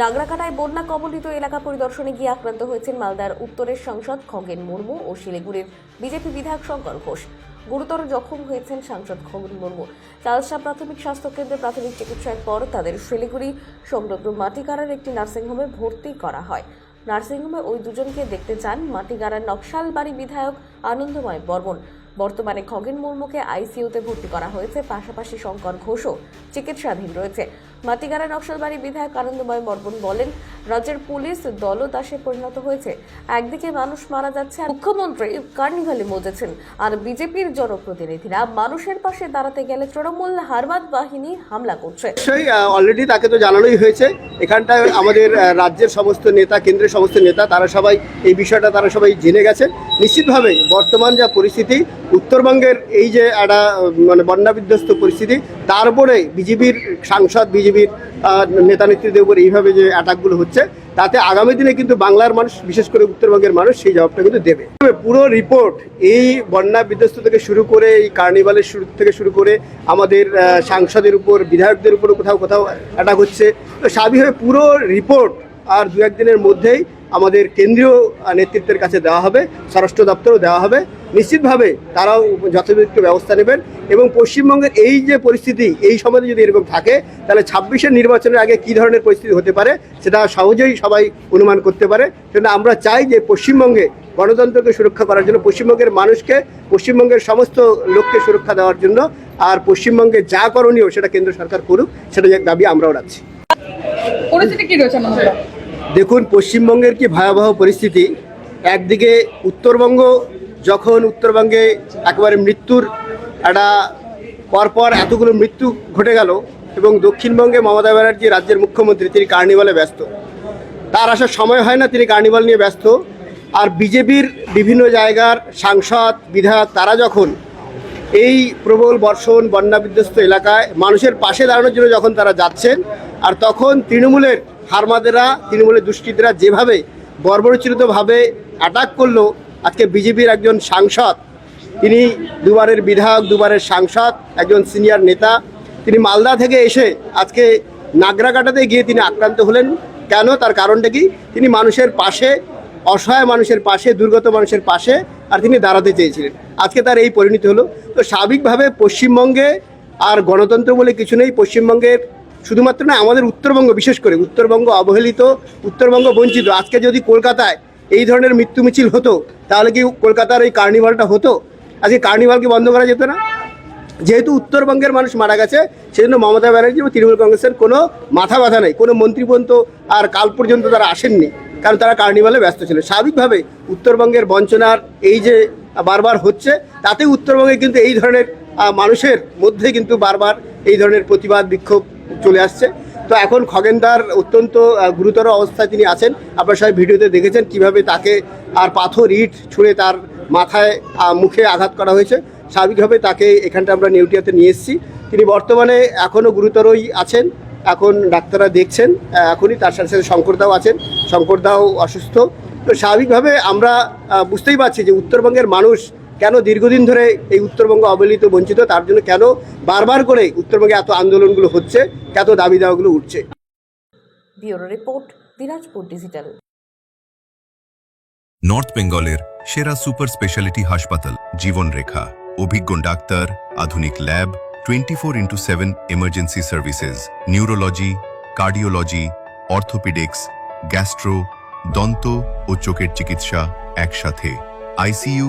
নাগরাকাটায় বন্যা কবলিত এলাকা পরিদর্শনে গিয়ে আক্রান্ত হয়েছেন মালদার উত্তরের সাংসদ খগেন মুর্মু ও শিলিগুড়ির বিজেপি বিধায়ক শঙ্কর ঘোষ। গুরুতর জখম হয়েছেন সাংসদ খগেন মুর্মু। চালসা প্রাথমিক স্বাস্থ্য কেন্দ্রে প্রাথমিক চিকিৎসার পর তাদের শিলিগুড়ি সংলগ্ন মাটিকাড়ার একটি নার্সিংহোমে ভর্তি করা হয়। নার্সিংহোমে ওই দুজনকে দেখতে চান মাটিগাড়ার নকশালবাড়ি বিধায়ক আনন্দময় বর্মন। বর্তমানে খগেন মুর্মুকে আইসিইউতে ভর্তি করা হয়েছে, পাশাপাশি শঙ্কর ঘোষও চিকিৎসাধীন রয়েছে। মাটিগাড়া নকশালবাড়ি বিধায়ক আনন্দময় বর্মন বলেন, রাজ্যের পুলিশ দলদাসে পরিণত হয়েছে। একদিকে মানুষ মারা যাচ্ছে মুখ্যমন্ত্রী কার্নিভালে মজেছেন, আর বিজেপির জনপ্রতিনিধিরা মানুষের পাশে দাঁড়াতে গেলে তৃণমূল হারবাদ বাহিনী হামলা করছে। অলরেডি তাকে তো জানানোই হয়েছে। এখানটায় আমাদের রাজ্যের সমস্ত নেতা, কেন্দ্রের সমস্ত নেতা, তারা সবাই এই বিষয়টা তারা সবাই জেনে গেছেন নিশ্চিতভাবে বর্তমান যা পরিস্থিতি উত্তরবঙ্গের এই যে একটা মানে বন্যা বিধ্বস্ত পরিস্থিতি তারপরে বিজেপির সাংসদ, বিজেপির নেতা নেত্রীদের উপর এইভাবে যে অ্যাটাকগুলো হচ্ছে, তাতে আগামী দিনে কিন্তু বাংলার মানুষ, বিশেষ করে উত্তরবঙ্গের মানুষ সেই জবাবটা কিন্তু দেবে। পুরো রিপোর্ট এই বন্যা বিধ্বস্ত থেকে শুরু করে, এই কার্নিভালের শুরু থেকে শুরু করে আমাদের সাংসদের উপর, বিধায়কদের উপর কোথাও কোথাও অ্যাটাক হচ্ছে, তো স্বাভাবিকভাবে পুরো রিপোর্ট আর দু একদিনের মধ্যেই আমাদের কেন্দ্রীয় নেতৃত্বের কাছে দেওয়া হবে, স্বরাষ্ট্র দপ্তরও দেওয়া হবে। নিশ্চিতভাবে তারাও যথাযথ ব্যবস্থা নেবেন এবং পশ্চিমবঙ্গের এই যে পরিস্থিতি, এই সময় যদি এরকম থাকে, তাহলে ছাব্বিশের নির্বাচনের আগে কী ধরনের পরিস্থিতি হতে পারে সেটা সহজেই সবাই অনুমান করতে পারে। সেজন্য আমরা চাই যে পশ্চিমবঙ্গে গণতন্ত্রকে সুরক্ষা করার জন্য, পশ্চিমবঙ্গের মানুষকে, পশ্চিমবঙ্গের সমস্ত লোককে সুরক্ষা দেওয়ার জন্য আর পশ্চিমবঙ্গে যা করণীয় সেটা কেন্দ্র সরকার করুক সেটা দাবি আমরাও রাখছি। পরিস্থিতি কি রয়েছে দেখুন, পশ্চিমবঙ্গের কি ভয়াবহ পরিস্থিতি? একদিকে উত্তরবঙ্গ, যখন উত্তরবঙ্গে একেবারে মৃত্যুর একটা পরপর এতগুলো মৃত্যু ঘটে গেল এবং দক্ষিণবঙ্গে মমতা ব্যানার্জি রাজ্যের মুখ্যমন্ত্রী, তিনি কার্নিভালে ব্যস্ত। তার আসার সময় হয় না তিনি কার্নিভাল নিয়ে ব্যস্ত। আর বিজেপির বিভিন্ন জায়গার সাংসদ, বিধায়ক, তারা যখন এই প্রবল বর্ষণ, বন্যা বিধ্বস্ত এলাকায় মানুষের পাশে দাঁড়ানোর জন্য যখন তারা যাচ্ছেন, আর তখন তৃণমূলের হারমাদেরা, তৃণমূলের দুষ্কৃতীরা যেভাবে বর্বরচিতভাবে অ্যাটাক করল, আজকে বিজেপির একজন সাংসদ, তিনি দুবারের বিধায়ক, দুবারের সাংসদ, একজন সিনিয়র নেতা, তিনি মালদা থেকে এসে আজকে নাগরাকাটাতে গিয়ে তিনি আক্রান্ত হলেন। কেন? তার কারণটা কি? তিনি মানুষের পাশে, অসহায় মানুষের পাশে, দুর্গত মানুষের পাশে, আর তিনি দাঁড়াতে চেয়েছিলেন। আজকে তার এই পরিণতি হলো। তো স্বাভাবিকভাবে পশ্চিমবঙ্গে আর গণতন্ত্র বলে কিছু নেই। পশ্চিমবঙ্গের শুধুমাত্র না, আমাদের উত্তরবঙ্গ, বিশেষ করে উত্তরবঙ্গ অবহেলিত, উত্তরবঙ্গ বঞ্চিত। আজকে যদি কলকাতায় এই ধরনের মৃত্যু মিছিল হতো, তাহলে কি কলকাতার এই কার্নিভালটা হতো? আজকে কার্নিভালকে বন্ধ করা যেত না? যেহেতু উত্তরবঙ্গের মানুষ মারা গেছে, সেজন্য মমতা ব্যানার্জি এবং তৃণমূল কংগ্রেসের কোনো মাথা ব্যথা নেই। কোনো মন্ত্রী পর্যন্ত আর কাল পর্যন্ত তারা আসেননি, কারণ তারা কার্নিভালে ব্যস্ত ছিল। স্বাভাবিকভাবে উত্তরবঙ্গের বঞ্চনার এই যে বারবার হচ্ছে, তাতে উত্তরবঙ্গে কিন্তু এই ধরনের মানুষের মধ্যে কিন্তু বারবার এই ধরনের প্রতিবাদ, বিক্ষোভ চলে আসছে। তো এখন খগেনদার অত্যন্ত গুরুতর অবস্থায় তিনি আছেন। আপনারা সবাই ভিডিওতে দেখেছেন কীভাবে তাকে আর পাথর, ইট ছুঁড়ে তার মাথায় মুখে আঘাত করা হয়েছে। স্বাভাবিকভাবে তাকে এখানটা আমরা নিউটিয়াতে নিয়ে এসেছি। তিনি বর্তমানে এখনও গুরুতরই আছেন। এখন ডাক্তাররা দেখছেন এখনই তার সাথে সাথে শঙ্করদাও আছেন। শঙ্করদাও অসুস্থ। তো স্বাভাবিকভাবে আমরা বুঝতেই পারছি যে উত্তরবঙ্গের মানুষ কেন দীর্ঘদিন ধরে এই উত্তরবঙ্গ অবহেলিত বঞ্চিত তার জন্য কেন বারবার করে উত্তরবঙ্গে এত আন্দোলনগুলো হচ্ছে এত দাবি দাওয়াগুলো উঠছে? Bureau report Dinajpur digital. North বেঙ্গলের সেরা সুপার স্পেশালিটি হাসপাতাল জীবনরেখা। অভিজ্ঞ ডাক্তার আধুনিক lab twenty four into seven emergency services neurology cardiology orthopaedics gastro দন্ত ও চোখের চিকিৎসা একসাথে। আইসিইউ